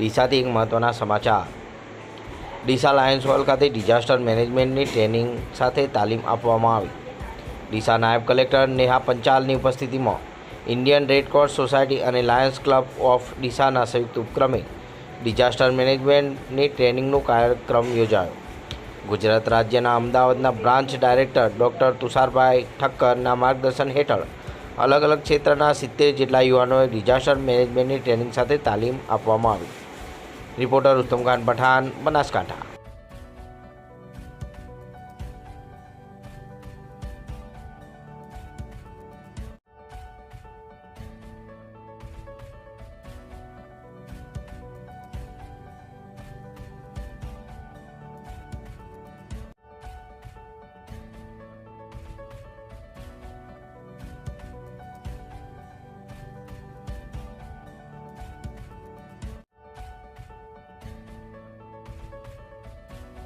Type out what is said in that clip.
ડીસાથી એક મહત્ત્વના સમાચાર. ડીસા લાયન્સ હોલ ખાતે ડિઝાસ્ટર મેનેજમેન્ટની ટ્રેનિંગ સાથે તાલીમ આપવામાં આવી. ડીસા નાયબ કલેક્ટર નેહા પંચાલની ઉપસ્થિતિમાં ઇન્ડિયન રેડક્રોસ સોસાયટી અને લાયન્સ ક્લબ ઓફ ડીસાના સંયુક્ત ઉપક્રમે ડિઝાસ્ટર મેનેજમેન્ટની ટ્રેનિંગનો કાર્યક્રમ યોજાયો. ગુજરાત રાજ્યના અમદાવાદના બ્રાન્ચ ડાયરેક્ટર ડૉક્ટર તુષારભાઈ ઠક્કરના માર્ગદર્શન હેઠળ અલગ અલગ ક્ષેત્રના સિત્તેર જેટલા યુવાનોએ ડિઝાસ્ટર મેનેજમેન્ટની ટ્રેનિંગ સાથે તાલીમ આપવામાં આવી. રિપોર્ટર ઉત્તમખાન પઠાણ બનાસકાંઠા